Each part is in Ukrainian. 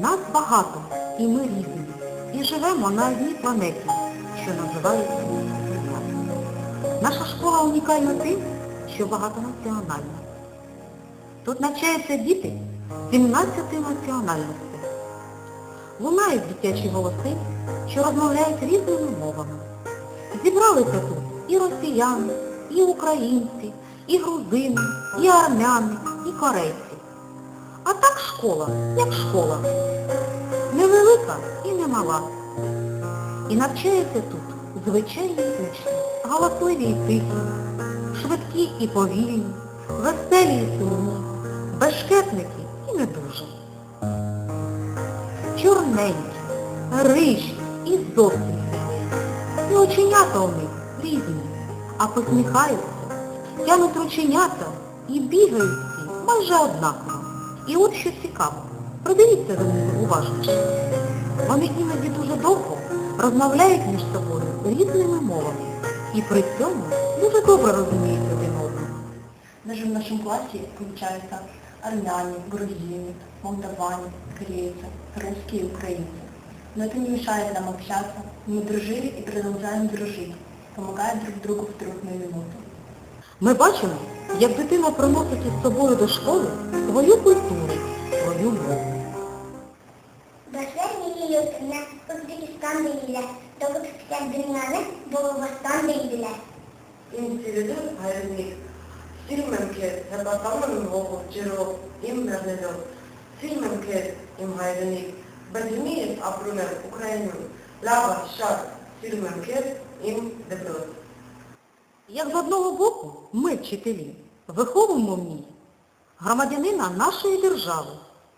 Нас багато, і ми різні, і живемо на одній планеті, що називається Земля. Наша школа унікальна тим, що багатонаціональна. Тут навчаються діти 17 національностей. Лунають дитячі голоси, що розмовляють різними мовами. Зібралися тут і росіяни, і українці, і грузини, і армяни, і корейці. А так школа, як школа. Невелика і не мала. І навчаються тут звичайні учні, галасливі і тихі, швидкі і повільні, веселі і сумні, бешкетники і не дуже. Чорненькі, рижі і зовсім. І оченята у них різні, а посміхаються, тянуть рученята і бігають всі майже однаково. І от що цікаво, придивіться за ними уважніше. Вони іноді дуже довго розмовляють між собою різними мовами і при цьому дуже добре розуміють один одного. Даже в нашем классе включаются армяне, грузины, молдаване, корейцы, русские и украинцы. Но это не мешает нам общаться. Мы дружили и продолжаем дружить, помогая друг другу в трудную минуту. Ми бачимо, як дитина приносить із собою до школи свою культуру, свою мову. Başlar geliyorsunlar, Özbekistan değiller. Doğu Türkler dünyanın doğu değiller. Individu hayırlık. Silmemke hebatamın oğul ciro im mernedo. Silmemke im hayırlık. Badimiyev aprumer Ukraynu. Lava şart silmemke im деброд. Як з одного боку, ми, вчителі, виховуємо в ній громадянина нашої держави,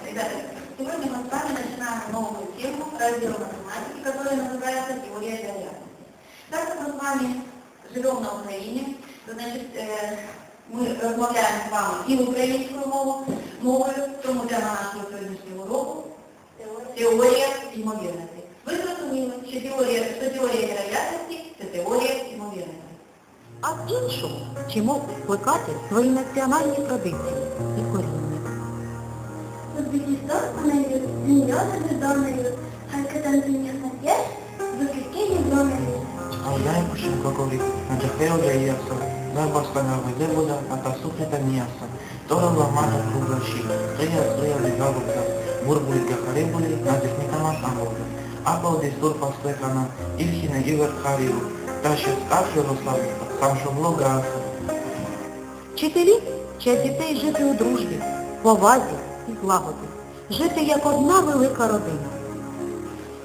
Ребята, сегодня мы с вами начинаем новую тему раздела математики, которая называется «Теория вероятности». Так как мы с вами живем на Украине, то, значит, э, мы розмовляємо з вами і українською мовою, мовою, тому тема нашого сьогоднішнього уроку – теорія ймовірності. Ви зрозуміли, що теорія, що теорія вероятності – це теорія ймовірності. а з іншого вчимо плекати свої національні традиції і коріння. Özbekistan anayı dünya düzenleri harikaten dünyasına yer, вопреки регламенту. Знаем, почему говорит, надехео я ясо, дай бастановый дебуда, а та сухнета мясо. Тора ламата кругаши, стрея стрея лигалука, бурбули гахарибули, надехника машамбули. Апал дистур пастехана, ильхина ивер хариру, тащи скафи руслави, хамшубло гафу. Вчителі вчать дітей жити у дружбі, повазі і злагоді, жити як одна велика родина.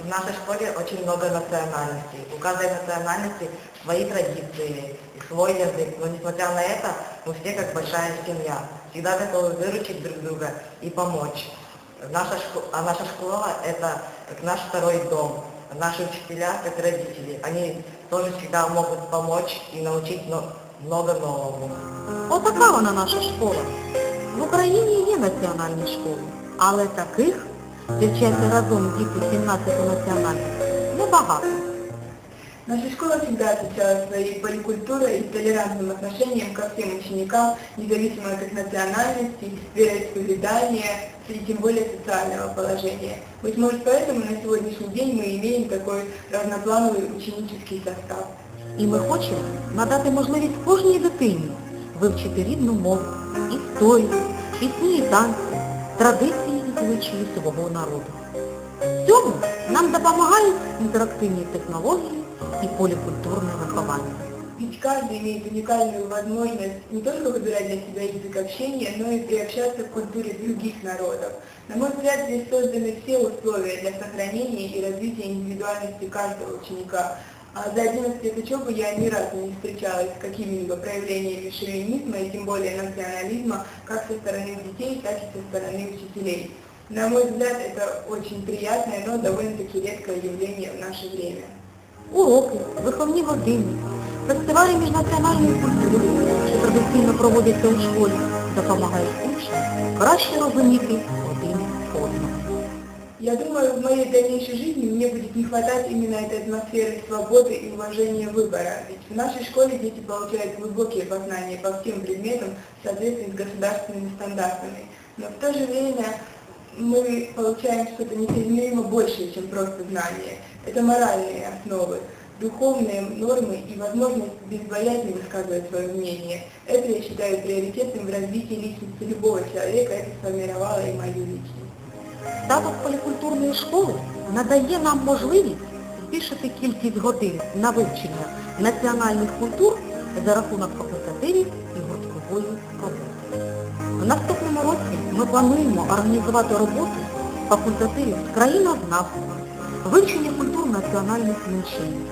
В нашей школе очень много национальностей. У каждой национальности свои традиции и свой язык. Но несмотря на это, мы все как большая семья. Всегда готовы выручить друг друга и помочь. Наша шко- А наша школа – это как наш второй дом. Наши учителя, как родители, они тоже всегда могут помочь и научить но- много нового. Отака вона наша школа. В Україні є національні школи, але таких, де вчаться разом діти 17 національностей, небагато. Наша школа всегда отличалась своей поликультурой и толерантным отношением ко всем ученикам, независимо от их национальности, вероисповедания и тем более социального положения. Быть может, поэтому на сегодняшний день мы имеем такой разноплановый ученический состав. І ми хочемо надати можливість кожній дитині вивчити рідну мову, історію, пісні і танці, традиції і звичаї свого народу. В цьому нам допомагають інтерактивні технології і полікультурне виховання. Ведь каждый имеет уникальную возможность не только выбирать для себя язык общения, но и приобщаться к культуре других народов. На мой взгляд, здесь созданы все условия для сохранения и развития индивидуальности каждого ученика. А за 11 лет учебы я ни разу не встречалась с какими-либо проявлениями шовинизма и тем более национализма как со стороны детей, так и со стороны учителей. На мой взгляд, это очень приятное, но довольно-таки редкое явление в наше время. Уроки, виховні години, фестивалі міжнаціональної культури, що традиційно проводяться у школі, допомагають учням краще розуміти один одного. я думаю, в моей дальнейшей жизни мне будет не хватать именно этой атмосферы свободы и уважения выбора. Ведь в нашей школе дети получают глубокие познания по всем предметам в соответствии с государственными стандартами. Но в то же время мы получаем что-то несоизмеримо большее, чем просто знание. Это моральные основы, духовные нормы и возможность безбоязненно высказывать свое мнение. Это я считаю приоритетным в развитии личности любого человека, это сформировало и мою личность. Статус полікультурної школи надає нам можливість збільшити кількість годин на вивчення національних культур за рахунок факультативів і гурткової роботи. В наступному році ми плануємо організувати роботу факультативів з країнознавства, вивчення культур національних меншин,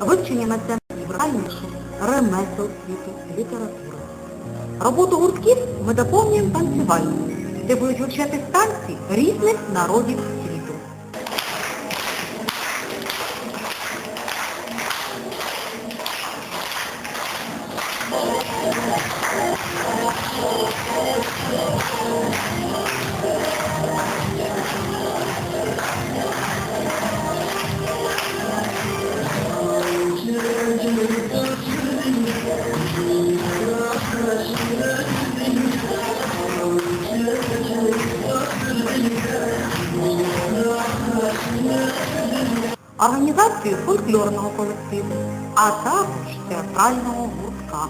вивчення національних бральнишу, ремесел світу, літератури. Роботу гуртків ми доповнюємо танцювальною, де будуть вивчати станції різних народів Організацію фольклорного колективу, а також театрального гуртка.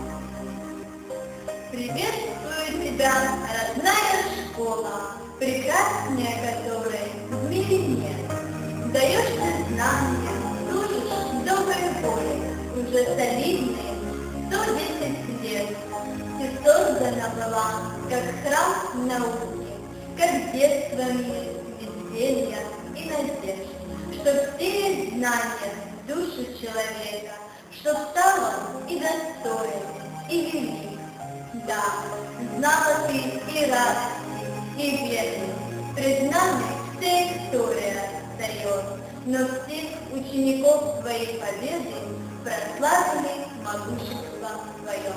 Приветствую тебя, родная школа, прекраснее которой в мире нет. Даешь ты знания, служишь доброй воле, уже солидные 110 лет. Ты создана была, как храм науки, как детство мир, веселья и надежд, чтоб сеять знания в душу человека, чтоб стало и достоин, и велик. Да, знала ты и радости, и беды. Пред нами вся история встает, но всех учеников своей победы прославили могущество свое.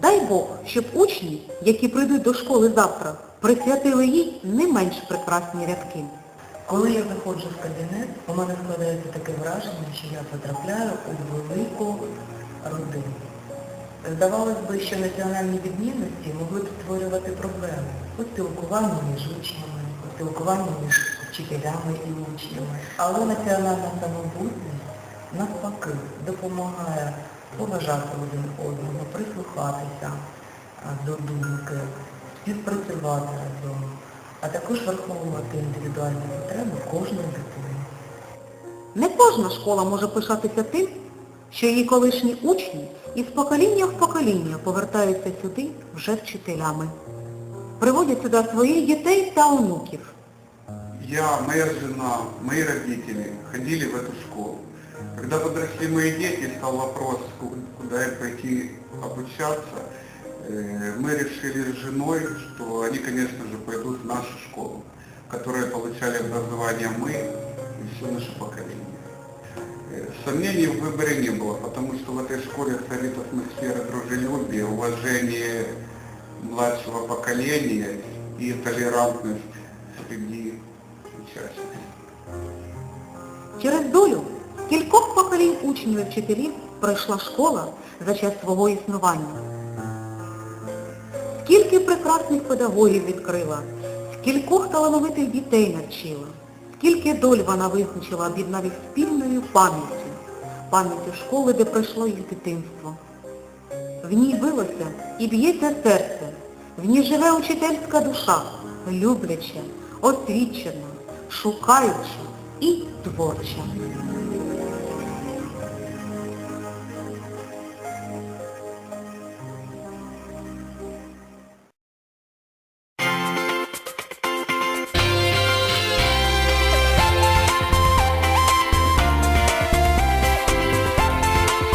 Дай Бог, щоб учні, які прийдуть до школи завтра, присвятили їй не менш прекрасні рядки. Коли я заходжу в кабінет, у мене складається таке враження, що я потрапляю у велику родину. Здавалось би, що національні відмінності могли б створювати проблеми у спілкуванні між учнями, у спілкуванні між вчителями і учнями. Але національна самобутність навпаки допомагає поважати один одного, прислухатися до думки, співпрацювати разом, а також враховувати індивідуальні потреби кожної дитини. Не кожна школа може пишатися тим, що її колишні учні із покоління в покоління повертаються сюди вже вчителями. Приводять сюди своїх дітей та онуків. Я, моя жена, мои родители ходили в эту школу. Когда подросли мои дети, стал вопрос, ку- куда им пойти обучаться, мы решили с женой, что они, конечно же, пойдут в нашу школу, в которой получали образование мы и все наше поколение. Э, Сомнений в выборе не было, потому что в этой школе царит атмосфера дружелюбия, уважения младшего поколения и толерантность среди участников. Через долю кількох поколінь учнів і вчителів пройшла школа за час свого існування. Скільки прекрасних педагогів відкрила, скількох талановитих дітей навчила, скільки доль вона визначила об'єднав їх спільною пам'яттю, пам'яттю школи, де пройшло їх дитинство. В ній билося і б'ється серце, в ній живе учительська душа, любляча, освічена, шукаюча і творча.